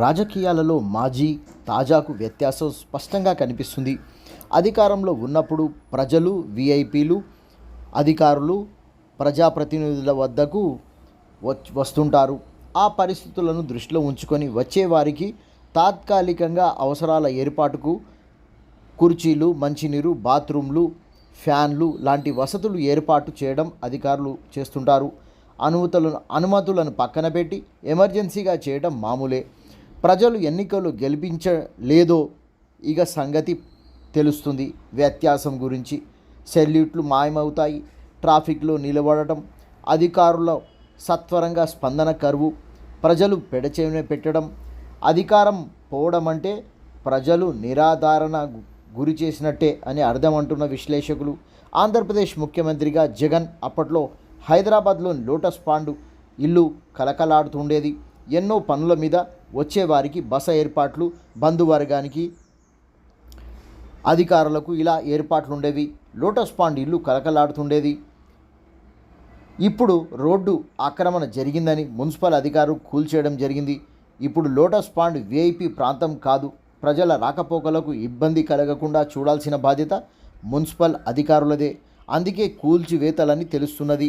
రాజకీయాలలో మాజీ తాజాకు వ్యత్యాసం స్పష్టంగా కనిపిస్తుంది. అధికారంలో ఉన్నప్పుడు ప్రజలు విఐపీలు అధికారులు ప్రజాప్రతినిధుల వద్దకు వస్తుంటారు. ఆ పరిస్థితులను దృష్టిలో ఉంచుకొని వచ్చేవారికి తాత్కాలికంగా అవసరాల ఏర్పాటుకు కుర్చీలు మంచినీరు బాత్రూమ్లు ఫ్యాన్లు లాంటి వసతులు ఏర్పాటు చేయడం అధికారులు చేస్తుంటారు. అనుమతులను అనుమతులను పక్కన పెట్టి ఎమర్జెన్సీగా చేయడం మామూలే. ప్రజలు ఎన్నికలు గెలిపించలేదో ఇక సంగతి తెలుస్తుంది. వ్యత్యాసం గురించి సెల్యూట్లు మాయమవుతాయి. ట్రాఫిక్లో నిలబడటం అధికారుల సత్వరంగా స్పందన కరువు ప్రజలు పెడచెవిన పెట్టడం అధికారం పోవడం అంటే ప్రజలు నిరాధారణ గురి చేసినట్టే అని అర్థం అంటున్న విశ్లేషకులు. ఆంధ్రప్రదేశ్ ముఖ్యమంత్రిగా జగన్ అప్పట్లో హైదరాబాద్లోని లోటస్ పాండు ఇల్లు కలకలాడుతుండేది. ఎన్నో పనుల మీద వచ్చేవారికి బస ఏర్పాట్లు బంధువర్గానికి అధికారులకు ఇలా ఏర్పాట్లు ఉండేవి లోటస్ పాండ్ ఇల్లు కలకలాడుతుండేది. ఇప్పుడు రోడ్డు ఆక్రమణ జరిగిందని మున్సిపల్ అధికారులు కూల్చేయడం జరిగింది. ఇప్పుడు లోటస్ పాండ్ విఐపి ప్రాంతం కాదు. ప్రజల రాకపోకలకు ఇబ్బంది కలగకుండా చూడాల్సిన బాధ్యత మున్సిపల్ అధికారులదే. అందుకే కూల్చివేతలని తెలుస్తున్నది.